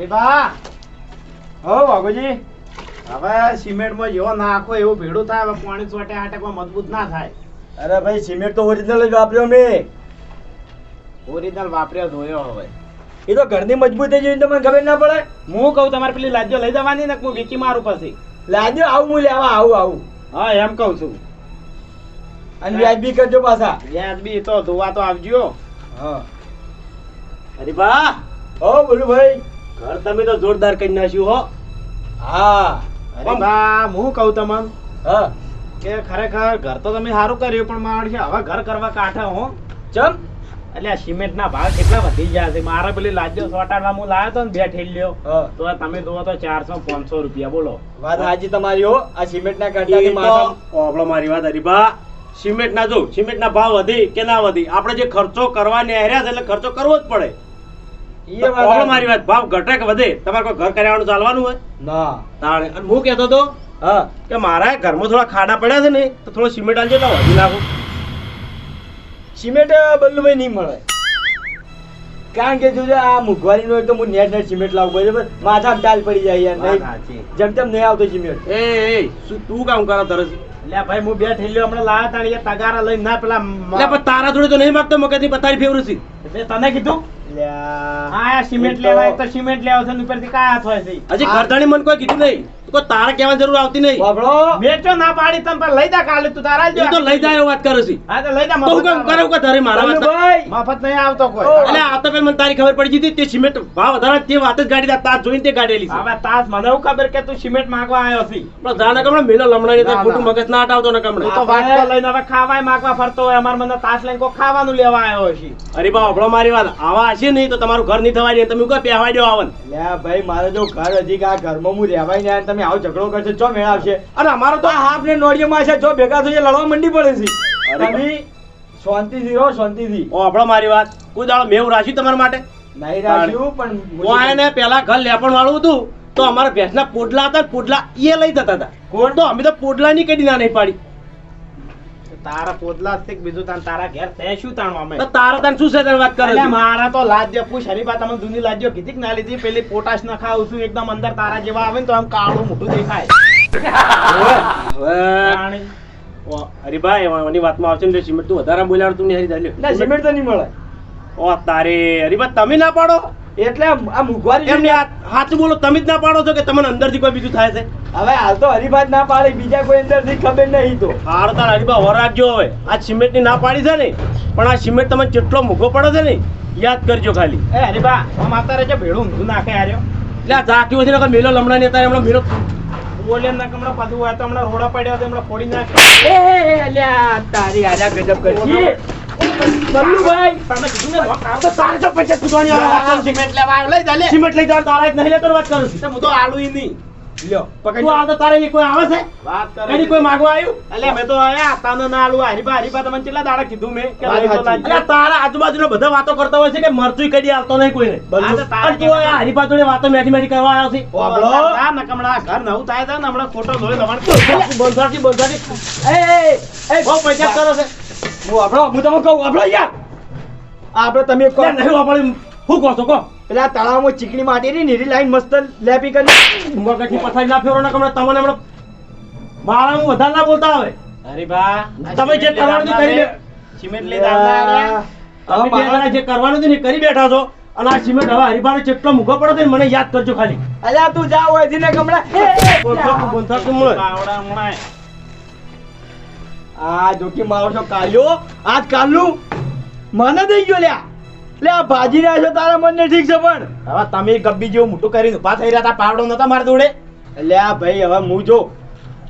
અરે બા. હો બાબુજી હવે સિમેન્ટમાં જેવો નાખો એવું ભેડું થાય હવે પાણી ચોટે આટે કોઈ મજબૂત ના થાય. અરે ભાઈ સિમેન્ટ તો ઓરિજિનલ જ વાપર્યો મેં ઓરિજિનલ વાપર્યો ધોયો હવે. એ તો ઘરની મજબૂતી જોઈને તમને ખબર ના પડે. હું કહું તમારે પેલી લાજો લઈ જવાની ને હું વીકી મારું પછી? લાજો આવું હું લેવા આવું આવું. હા એમ કહું છું. અને વ્યાજબી કરજો પાછા. વ્યાજબી તો ધોવા તો આવજો. હા. અરે બા. હો બોલું ભાઈ. ઘર તમે તો જોરદાર કરી નાખ્યું હો. હા. અરે બા હું કહું તમને હા. કે ખરેખર ઘર તો તમે સારું કર્યું પણ મારે હવે ઘર કરવા કાંઠા હો. ચમ? એટલે આ સિમેન્ટના ભાવ કેટલા વધી ગયા છે? મારે પેલી લાજો સોટાડવા હું લાવ્યો તો ને બે ઠેલ્યો તો તમે જુઓ તો ચારસો પાંચસો રૂપિયા બોલો. વાત હાજી તમારી હો. આ સિમેન્ટ ના કાઢી પ્રોબ્લેમ મારી વાત હરીભા સિમેન્ટ ના જો સિમેન્ટ ના ભાવ વધી કે ના વધી? આપણે જે ખર્ચો કરવા નેહર્યા છે એટલે ખર્ચો કરવો જ પડે. પ્રોબ્લેમ. મારી વાત ભાવ ઘટે વધે? તમારે કોઈ ઘર કર્યાવાનું ચાલવાનું હોય? ના. તાણે. અને હું કહેતો હતો હા. કે મારા ઘરમાં થોડા ખાડા પડ્યા છે ને તો થોડો સિમેન્ટ આલજો એટલે વધી નાખું. સિમેન્ટ બલ્લુભાઈ નહીં મળે. કારણ કે જોજો આ મોંઘવારીનો એક તો હું નેટ નેટ સિમેન્ટ લાવું બરાબર માથામાં ટાલ પડી જાય યાર નહીં. જેમ તેમ નહીં આવતો સિમેન્ટ. એ એ શું તું કામ કરો તરસ લે ભાઈ હું બે ઠેલ્યો હમણાં લાયા તા તગારા લઈને ના પેલા તારા જોડે તો નહીં માગતો મગજની પતારી ફેવરું છે. તને કીધું? લ્યા. હા આ સિમેન્ટ એ તો- લેવા એક તો સિમેન્ટ લેવા છે ઉપરથી કાયા હાથ છે હજી ઘરધાણી મને કોઈ કીધું નહીં. કોઈ તારે કહેવાની જરૂર આવતી નહીં. બાબડો મેચો ના પાડી તમ પર લઈ જા કાલે તું તારા જ તો લઈ જાય વાત કરે છે. હા તો લઈ જા તો હું કામ કરું કે તારે મારા વાત ભાઈ. મફત નહીં આવતો કોઈ. એટલે આ તો પેલા મને તારી ખબર પડી ગઈ તે સિમેન્ટ ભાવ વધારે તે વાત જ ગાડી દા તાર જોઈને તે ગાડેલી છે. હવે તાસ મને હું ખબર કે તું સિમેન્ટ માંગવા આવ્યો છે. પણ જાણે કમણે મેલો લમણાની ના, તાર ખોટું મગજ ના હટાવતો ને તું કમણે તો વાટકો લઈને હવે ખાવાય માંગવા ફરતો હોય અમાર મને તાસ લઈને કો ખાવાનું લેવા આવ્યો છે. અરે બા હભળો મારી વાત આવા હશે નહીં તો તમારું ઘર નહીં થવા દે તમે કોઈ પહેવા દો આવન લે ભાઈ મારે જો ઘર હજી કે આ ઘરમાં હું રહેવાય ને તમે આવો ઝઘડો કરશો જો મેળ આવશે? અને અમારો તો આ હાફ ને નોડિયામાં છે જો ભેગા થઈને લડવા મંડી પડે છે. અરે તમે શાંતિથી રહો શાંતિથી. ઓ આપણો મારી વાત. કોઈ દાડો મેવું રાખ્યું તમારા માટે? નહીં રાખ્યું પણ હું આને પેલા ઘર લેપણ વાળું હતું તો અમારા ભેંસના પોડલા હતા પોડલા એ લઈ જતા હતા. કોણ? તો અમે તો પોડલા ની કદી ના નહીં પાડી. તારા પોદલા છે બીજું તાન તારા ઘેર તે શું તાણવા અમે તારા તને શું છે તને વાત કરે મારા તો લાજ્ય પૂછ. હરીબા તમે જૂની લાજ્યો કીધી કે ના લીધી? પેલી પોટાશ ના ખાવ છું એકદમ અંદર તારા જેવા આવે ને તો આમ કાળું મોટું દેખાય. હરીભાઈ તાણી. ઓ, અરે એની વાતમાં આવશે ને સિમેન્ટ તું વધારે બોલાડ નહીં હરી ના સિમેન્ટ તો નહીં મળે. ઓ તારે અરે તમે ના પાડો? એટલે આ મોંઘવારી એમને સાચું બોલો તમે જ ના પાડો છો કે તમને અંદરથી કોઈ બીજું થાય છે? હવે હાલ તો હરિભાત ના પાડે બીજા કોઈ અંદરથી ખબર નહીં તો. હારો તાર હરિભા વર રાખજો હવે. આ સિમેન્ટની ના પાડી છે ને પણ આ સિમેન્ટ તમને જેટલો મોઘો પડે છે ને યાદ કરજો ખાલી. એ હરિભા આમ આવતા રહેજો ભેળું ઊંધું નાખે હાર્યો. એટલે આ ઝાંકી વધી નકર મેલો લમણા ની હતા હમણાં મેલો. બોલે ના હમણાં પાછું હોય તો હમણાં રોડા પડ્યા તો હમણાં ફોડી નાખે. એ અલ્યા તારી આજા ગજબ કરશી બલ્લુભાઈ તમે કીધું ને રોક આવતો તારે તો પૈસા ચૂકવવાની આવે. આ આ સિમેન્ટ લેવા આવ્યો, લઈ જા લે. સિમેન્ટ લઈ જાવ તારા જ નહીં લેતો વાત કરું છું. હું તો આલું ય નહીં. લ્યો તું આ તારે કોઈ આવે છે? વાત કરે કદી કોઈ માગવા આવ્યું? અલ્યા મેં તો આયા તાનો ના આલુ હરીબા હરીબા તમને કેટલા દાડા કીધું મેં કે લઈ તો. તારા આજુબાજુના બધા વાતો કરતા હોય છે કે મરચું કદી આવતો નહીં કોઈને? આ તો તું આ હરીફા જોડે વાતો મેઠી મેઠી કરવા આવ્યો છે? વાપરો. આ નકમણા ઘર નવું થાય ને હમણાં ખોટો જોઈ લવાણ એ એ એ બહુ પૈસા કરો છે. હું હું તમને કહું આપણો યાર આપણે તમે કહો નહીં વાપરી શું કહો છો કહો. પેલા તળાવમાં ચીકણી માટી નીરી લાઈન મસ્ત લેપી કરી. પથારી ના ફેરો ના તમને હમણાં બાળા હું વધારે ના બોલતા આવે. હરીબા તમે જે કરવાનું કરી સિમેન્ટ લઈ દાદા તમે બે જે કરવાનું ને કરી બેઠા છો. અને આ સિમેન્ટ હવે હરિભાઈ કેટલો મૂકો પડે છે મને યાદ કરજો ખાલી. અલ્યા તું જા હોય ને કમળા બોલતો બોલતો બંધારથી આવડા હમણાં આ જોકી મારો છો કાલ્યો, આજ કાલનું મને દઈ ગયો લ્યા. લે, આ ભાજી રહ્યા છો, તારા મનને ઠીક છે પણ. હવે તમે ગબ્બી જેવું મોટું કરીને ઊભા થઈ રહ્યા હતા, પાવડો નતા મારા જોડે. એટલે આ ભાઈ, હવે હું જો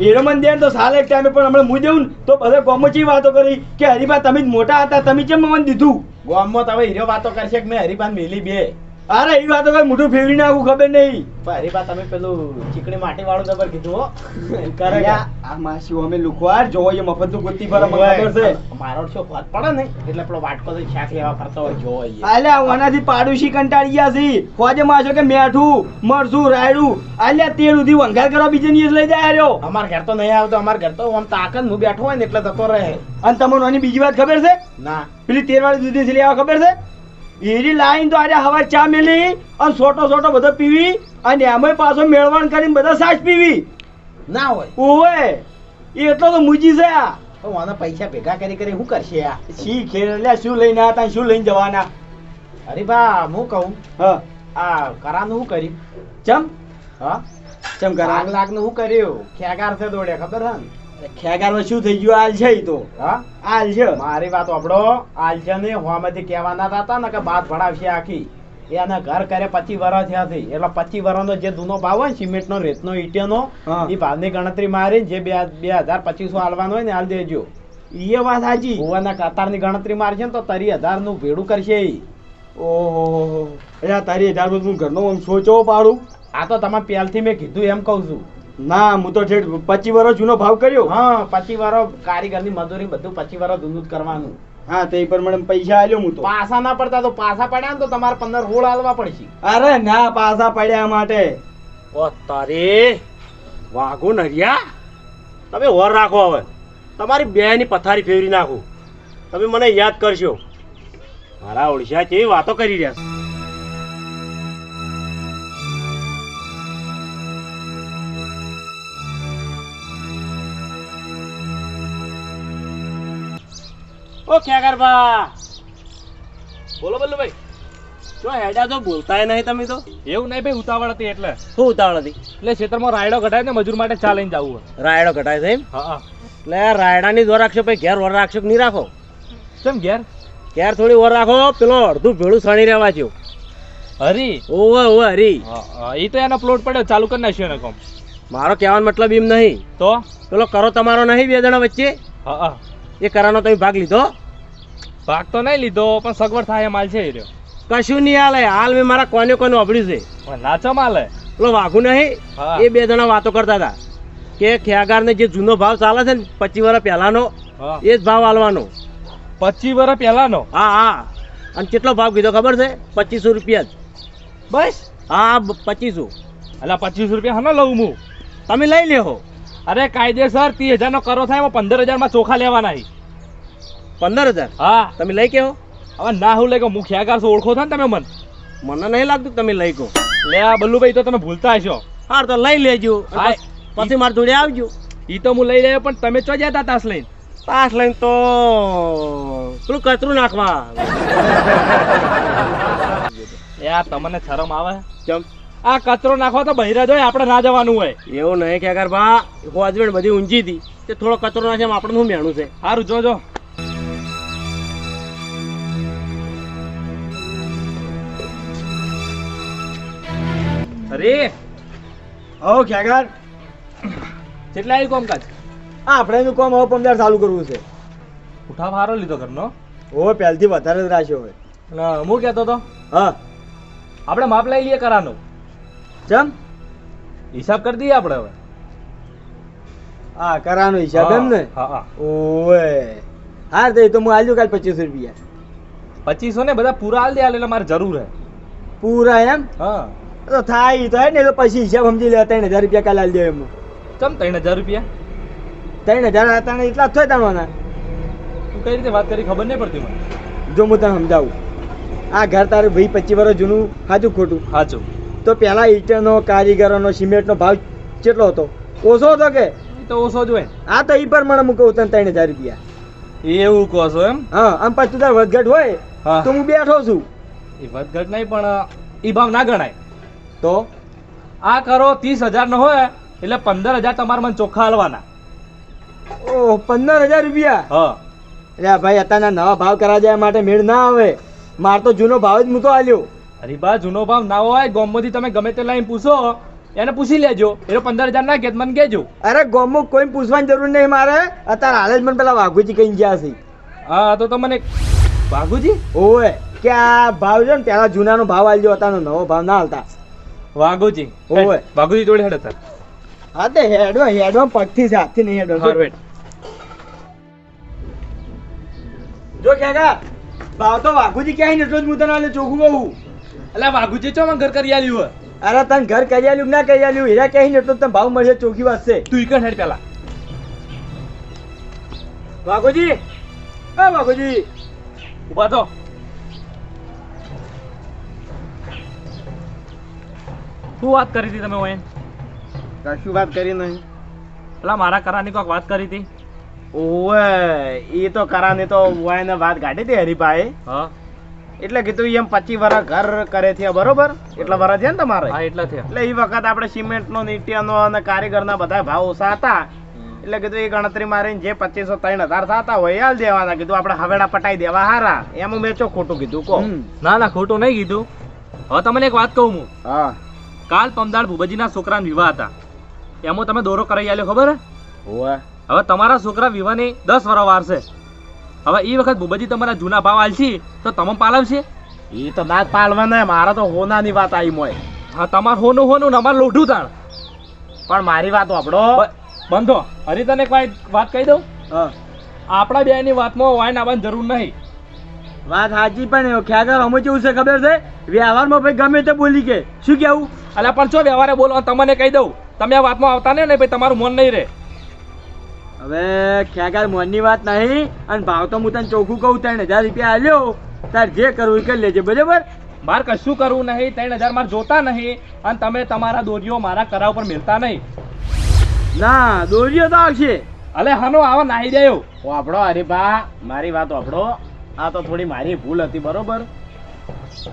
એનો દે તો સાલે એક ટાઈમે, પણ હમણાં હું દેવું તો બધા ગોમચી વાતો કરી કે હરીબા તમે જ મોટા હતા, તમે કેમ મને દીધું? ગોમમાં તો હવે હીરો વાતો કરશે કે મેં હરીબાન મેલી બે. અરે એ વાતો કઈ મોટું ફેરવી નાખું ખબર નહીં. અરે હરીબા તમે પેલું ચીકણી માટી વાળું જબર કીધું હો. કરે આ માસી અમે લુખવાર જોઈએ મફતનું ગુત્તી ફરે ખબર છે મારો છો ફરક પડે ને એટલે પેલો વાટકો તો શાક લેવા ફરતો હોય જોઈએ. અલ્યા હું આનાથી પાડોશી કંટાળી ગયા છે. ખોજે માસો કે મેઠું મરસું રાયડું. અલ્યા તેલ સુધી વંગાર કરવા બીજે દિવસ લઈ જાય રહ્યો અમાર ઘર તો નહીં આવતો અમાર ઘર તો આમ તાકત હું બેઠો હોય ને એટલે થતો રહે. અને તમને બીજી વાત ખબર છે? ના. પેલી તેલ વાળી દૂધી લેવા ખબર છે? એરી લાઈન તો આજે હવા ચા મેલી અને સોટો સોટો બધો પીવી અને એમય પાછો મેળવણ કરીને બધા સાચ પીવી. ના હોય. એ એટલો તો મૂજી છે આ. આના પૈસા ભેગા કરી કરી શું કરશે આ? શી ખેર લે શું લઈને આવતા શું લઈને જવાના? અરે બા હું કહું. હા. આ કરાનું શું કર્યું? ચમ? હા? ચમ કરા લાખનું શું કર્યું? ખેગાર છે દોડે ખબર હે ને શું થઈ ગયું? આલ છે તો. હા? આલ છે. મારી વાત આપડો આલ છે ને હોમાંથી કહેવાના હતા ને કે બાદ ભણાવશે આખી. એને ઘર કરે પચીસ વર્ષ થયા છે. એટલે પચીસ વર્ષનો જે જૂનો ભાવ હોય સિમેન્ટ નો રેત નો એ ભાવની ગણતરી મારી જે બે હજાર પચીસો હાલવાનો હોય ને હાલ દેજો. એ વાત સાચી. ભુવાના કતારની ગણતરી મારશે ને તો તરી હજારનું ભેડું કરશે ઈ. ઓહો અરે તારી હજારનું ઘરનો આમ સોચો પાડું. આ તો તમે પહેલથી મેં કીધું એમ કહું છું. ના હું તો ઠેઠ પચી વારો જૂનો ભાવ કર્યો. હા પચીસ વારો કારીગરની મજૂરી બધું પચી વારો જૂનું જ કરવાનું. હા તે પ્રમાણે પૈસા આલ્યો હું તો. પાસા ના પડતા તો પાસા પડ્યા ને તો તમારે પંદર હોળ હાલવા પડશે. અરે ના પાસા પડ્યા માટે. ઓ તારે વાઘો નરિયા. તમે હોર રાખો હવે. તમારી બેની પથારી ફેરવી નાખું. તમે મને યાદ કરશો. મારા ઓડિશા કેવી વાતો કરી રહ્યા છે. ઓ ખેગરબા બોલો બોલો ભાઈ જો હેડા તો બોલતાય નહીં તમે તો. એવું નહીં ભાઈ ઉતાવળ હતી એટલે. શું ઉતાવળ હતી એટલે ખેતરમાં રાયડો ઘટાય ને મજૂર માટે ચા લઈને જવું હોય. રાયડો ઘટાય છે એમ? હા એટલે રાયડાની દોર રાખશો ભાઈ ઘેર વર રાખશો નહીં રાખો? કેમ ઘેર? ઘેર થોડી વર રાખો પેલો અડધું ભેળું સણી રહેવા જો હરી? ઓવે ઓવે હરી. એ તો એનો પ્લોટ પડ્યો ચાલુ કરી નાખ્યો એને કોમ. મારો કહેવાનો મતલબ એમ નહીં. તો? પેલો કરો તમારો નહીં બે જણા વચ્ચે? હા હા. એ કરાનો તમે ભાગ લીધો? ભાગ તો નહીં લીધો પણ સગવડ થાય એમ માલ છે એ રહ્યો. કશું નહીં હાલે. હાલ મેં મારા કોને કોને અભડ્યું છે? નાચો માલે પેલો વાઘુ નહીં? એ બે જણા વાતો કરતા હતા કે ખેગારને જે જૂનો ભાવ ચાલે છે ને પચીસ વર્ષ પહેલાનો એ જ ભાવ હાલવાનો. પચીસ વર્ષ પહેલાનો? હા હા. અને કેટલો ભાવ કીધો ખબર છે? પચીસો રૂપિયા જ. બસ? હા પચીસો. એટલે પચીસો રૂપિયા હા લઉં હું. તમે લઈ લેહો. અરે કાયદેસર ત્રીસ હજારનો કરો થાય એમાં પંદર હજારમાં ચોખા લેવાના. પંદર હજાર? હા. તમે લઈ કેવો હવે ના હું લઈ ગયો હું ખ્યાગાર છું ઓળખો છો ને તમે મન? મને નહીં લાગતું તમે લઈ કહો. લે આ બલ્લુભાઈ તો તમે ભૂલતા હશો. હા તો લઈ લેજો. પછી- મારા જોડે આવજો. એ તો હું લઈ રહ્યો પણ તમે ચો જતા તાસ લઈને? તાસ લઈને તો પેલું કચરું નાખવા. યાર તમને શરમ આવે? ચમ આ કચરો નાખો તો બહિરા જોઈએ આપણે ના જવાનું હોય. એવું નહીં કે અગર બા હોજવેડ બધી ઊંચી હતી. તે થોડો કચરો નાખે આપણે શું મેણું છે? સારું જોજો. અરે! હો ખેગાર કેટલા આવી કોમકાજ? આ આપણે એનું કામ હવે પંદર ચાલુ કરવું છે. ઉઠાવ હારો લીધો ઘરનો? ઓ પહેલથી વધારે જ રાખ્યો હોય. અને હું કહેતો તો હા. આપણે માપ લઈ લઈએ કરાનું. ચમ? હિસાબ કરી દઈએ આપણે હવે. હા કરાનો હિસાબ એમ ને? હા હા. ઓએ હાર દે તો હું આલ્યો કાલ પચીસ રૂપિયા. પચીસો ને બધા પૂરા આલ દે આલે એટલે મારે જરૂર હે. પૂરા એમ? હા. તો થાય તો હે ને તો પછી હિસાબ સમજી લે ત્રણ હજાર રૂપિયા કાલ આલી દે એમ ચમ ત્રણ હજાર રૂપિયા? ત્રણ હજાર ને એટલા થાય તાણવાના. તું કઈ રીતે વાત કરી ખબર નહીં પડતી મને? જો હું તને સમજાવું. આ ઘર તારે ભાઈ પચીસ વર્ષ જૂનું સાચું ખોટું? સાચું તો પેલા ઈંટનો કારીગરોનો સિમેન્ટનો ભાવ કેટલો હતો? ઓછો હતો કે? તો ઓછો જ હોય. આ તો ઈ પ્રમાણે હું કહું તને ત્રણ હજાર રૂપિયા. એવું કહો છો એમ? હા આમ પાછું તું તાર વધઘટ હોય. તો હું બેઠો છું. એ વધઘટ નહીં પણ એ ભાવ ના ગણાય. તો? આ કરો ત્રીસ હજાર નો હોય એટલે પંદર હજાર તમારે મને ચોખ્ખા હાલવાના. ઓહ પંદર હજાર રૂપિયા? હા. અરે ભાઈ અત્યારના નવા ભાવ કરા જાય માટે મેળ ના આવે. માર તો જૂનો ભાવ જ મૂકો આલ્યો. અરે બા જૂનો ભાવ ના હોય ગોમમાંથી તમે ગમે તે લાઈન પૂછો એને પૂછી લેજો. એનો પંદર હજાર ના કે મને કહેજો. અરે ગોમો કોઈ પૂછવાની જરૂર નહીં મારે. અત્યારે હાલ જ મને પેલા વાઘુજી કઈ ગયા છે. હા તો તમને વાઘુજી? ઓએ કે આ ભાવ છે ને પેલા જૂનાનો ભાવ આલજો અત્યારનો નવો ભાવ ના હાલતા વાઘુજી ઓએ વાઘુજી જોડે હેડ હતા હા તે હેડો હેડો પગથી હાથથી નહીં હેડો. હાર. જો ખેગા ભાવ તો વાઘુજી ક્યાંય નતો જ હું તને ચોખ્ખું કહું. એટલે વાઘુજી ચો મને ઘર કરી આલ્યું અરે તને ઘર કરી આલ્યું ના કરી આલ્યું? હીરા કહી ને એટલું તને ભાવ મળશે ચોખી વાત છે. તું ઈકણ હેડ પેલા. વાઘુજી? એ વાઘુજી! ઊભા તો શું વાત કરી હતી તમે ઓએન કશું વાત કરી નહીં. પેલા મારા કરાની કોઈક વાત કરી હતી. ઓવે એ તો કરાની તો ઓએને વાત કાઢી હતી હરીભાઈ હા. એટલે કીધું એમ પચી વરા ઘર કરે છે બરોબર? એટલા વરા છે ને તમારે? હા એટલા થયા. એટલે એ વખત આપણે સિમેન્ટ નો નીટિયાનો અને કારીગરના બધા ભાવ ઓછા હતા. એટલે કીધું એ ગણતરી મારીને જે પચીસો ત્રણ હજાર થતા હોય હાલ દેવાના. કીધું આપણે હવેડા પટાઈ દેવા હારા. એમ મેં ચો ખોટું કીધું કો ના ના ખોટું નહીં કીધું. હવે તમને એક વાત કહું હું. હા. કાલ પમદાળ ભૂપતજીના છોકરાના વિવાહ હતા. એમાં તમે દોરો કરાવી આલ્યો ખબર હે? હવે તમારા છોકરા વિવાહની દસ વરો વાર છે. હવે એ વખત ભૂપતજી તમારા જૂના ભાવ આલશી તો તમે પાલવશે? એ તો ના પાલવાના મારા તો હોનાની વાત આવી મોય. હા તમારે હોનું હોનું ને અમારે લોઢું તાણ. પણ મારી વાત આપણો બંધો હરી તને એક વાત કહી દઉં? હા. આપણા બેની વાતમાં વાયન આવવાની જરૂર નહીં. વાત સાચી પણ ખ્યાગર અમે કેવું છે ખબર છે? વ્યવહારમાં ભાઈ ગમે તે બોલી કે. શું કેવું? અલ્યા પણ છો વ્યવહારે બોલો તમને કહી દઉં. તમે આ વાતમાં આવતા નહીં ને ભાઈ તમારું મન નહીં રહે. હવે ખ્યાગર મોનની વાત નહીં અને ભાવ તો હું તને ચોખ્ખું કહું ત્રણ હજાર રૂપિયા આલ્યો. તાર જે કરવું એ કરી લેજે બરાબર? મારે કશું કરવું નહીં ત્રણ હજાર માર જોતા નહીં અને તમે તમારા દોરીઓ મારા કરા ઉપર મેળતા નહીં. ના દોરીઓ તો આવશે. અલે હનો આવો નાહી દેયો આપણો હરીભા મારી વાત આપણો આ તો થોડી મારી ભૂલ હતી બરોબર?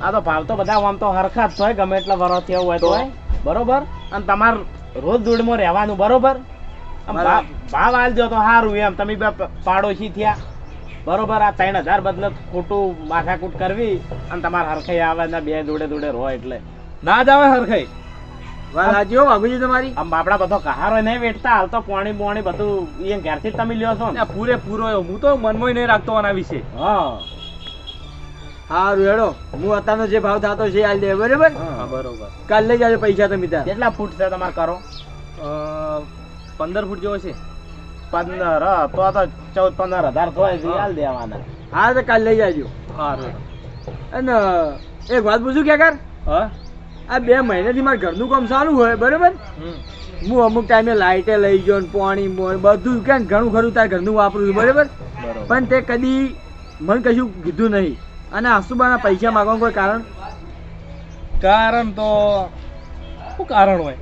આ તો ભાવ તો બધા આમ તો હરખા જ હોય ગમે એટલા વરસ થયા હોય તો બરોબર? અને તમારે રોજ દૂડમાં રહેવાનું બરાબર. ભાવ ભાવ આલજો તો સારું એમ. તમે બે પાડોશી થયા. બરોબર આ ત્રણ હજાર બદલે ખોટું માથાકૂટ કરવી અને તમારે હરખાઈ આવે ને બે જોડે જોડે રહો એટલે. ના જ આવે હરખાઈ. વાત સાચી હો બાબુજી તમારી. આમ બાપડા બધો કહારો નહીં વેઠતા હાલ તો પાણી પોણી બધું એ ઘેરથી જ તમે લ્યો છો ને. પૂરે પૂરો હું તો મનમાં નહીં રાખતો આના વિશે. હા. સારું હેડો. હું અત્યારનો જે ભાવ થતો છે એ દે બરાબર? હા બરોબર. કાલ લઈ જાજો પૈસા તમે ત્યાં. કેટલા ફૂટ છે તમારે કરો? અ, પંદર ફૂટ જેવો છે. પંદર હ, તો તો ચૌદ પંદર હજાર હાલ દેવાના. હા તો કાલ લઈ જાજો. સારું અને એક વાત પૂછું કે કર? હા? આ બે મહિનાથી મારા ઘરનું કામ સારું હોય બરાબર? હું અમુક ટાઈમે લાઇટે લઈ ગયો ને પાણી બધું કે ઘણું ખરું તાર ઘરનું વાપરું છું બરાબર? બરોબર. પણ તે કદી મને કશું કીધું નહીં. અને આસુબાના પૈસા માંગવાનું કોઈ કારણ? કારણ તો શું કારણ હોય?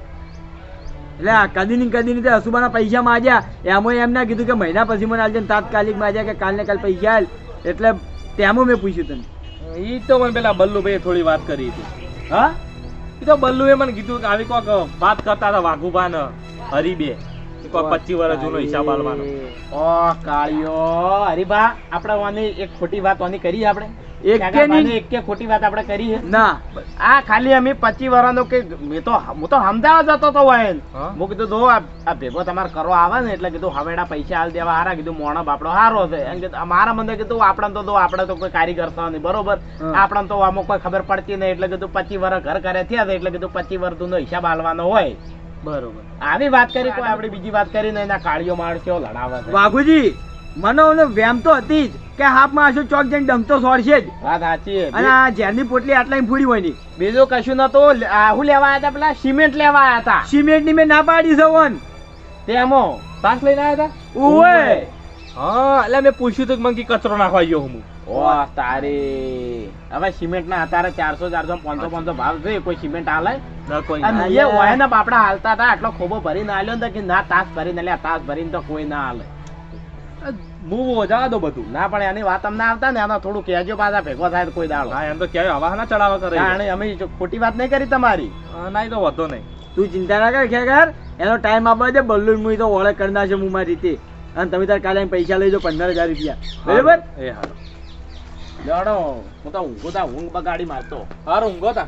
એટલે આ કદી ની કદી ની તે હસુબાના પૈસા માજ્યા એમાં એમ ના કીધું કે મહિના પછી મને આલજે ને તાત્કાલિક માજ્યા કે કાલ ને કાલ પૈસા આલ. એટલે તેમાં મેં પૂછ્યું તને. ઈ તો મને પેલા બલ્લુભાઈએ થોડી વાત કરી હતી. હા? એ તો બલ્લુએ મને કીધું કે આવી કોક વાત કરતા હતા વાઘુભા ને હરીબે પચીસ વર્ષ જૂનો હિસાબ આલવાનો. ઓ કાળિયો હરીભા આપણે વાની એક ખોટી વાત વાની કરી આપણે? એક કે કાકા નહીં? બાને એક કે ખોટી વાત આપણે કરી ના આ ખાલી અમે પચીસ વર્ષનો કે મેં તો હું તો અમદાવાદ જતો તો વાયન હું? કીધું દો આ આ ભેગો તમારે કરો આવે ને એટલે કીધું હવેડા પૈસા હાલ દેવા હારા. કીધું મોણો બાપડો હારો છે. મારા મને કીધું આપણે તો દો આપણે તો કોઈ કારીગર તો નહીં. બરોબર? હા. આપણને તો આમાં કોઈ ખબર પડતી નહીં એટલે કીધું પચી વર્ષ ઘર કરે થયા છે એટલે કીધું પચીસ વર્ષનો હિસાબ હાલવાનો હોય. બરોબર. આવી વાત કરી કોઈ આપણે બીજી વાત કરી ને એના કાળીઓ માણસો લડાવે વાઘુજી મને ઓલો વેમ તો હતી જ કે હાફમાં આશુ ચોક જઈને ડમતો સોડશે જ. વાત સાચી છે. અને આ ઝેરની પોટલી આટલાય ફૂડી હોયની. બીજું કશું નતું આ શું લેવા આવ્યા પેલા? સિમેન્ટ લેવા આવ્યા હતા. સિમેન્ટની મેં ના પાડી સવન તેમાં પાસ લઈને આવ્યા હતા? ઓય હા એટલે મેં પૂછ્યું તો મંકી કચરો નાખવા ગયો હું. ઓ તારે. હવે સિમેન્ટ ના અત્યારે ચારસો ચારસો પાંચસો પાંચસો ભાવ છે. કોઈ સિમેન્ટ હાલે? ના કોઈ. બાપડા હાલતા હતા. આટલો ખોબો ભરીને આલ્યો ને કે ના તાસ ભરીને લે તાસ ભરીને તો કોઈ ના હાલે. મૂવો જવા દો બધું. ના પણ એની વાત અમને આવતા ને એનો થોડું કહેજો પાછા ભેગો થાય કોઈ દાડો. હા એમ તો કહેવાય હવા ના ચડાવવા કરે અમે ખોટી વાત નહીં કરી તમારી. ના તો વધો નહીં. તું ચિંતા ના કર ખેકર એનો ટાઈમ આપવા દે બલ્લુ મુઈ તો ઓળખ કરી નાખશે હું મારી રીતે. અને તમે તાર કાલે પૈસા લઈ જાઓ પંદર હજાર રૂપિયા. બરાબર? એ હારો. જાણો હું તો ઊંઘું તા ઊંઘ બગાડી મારતો. હારું ઊંઘો તા.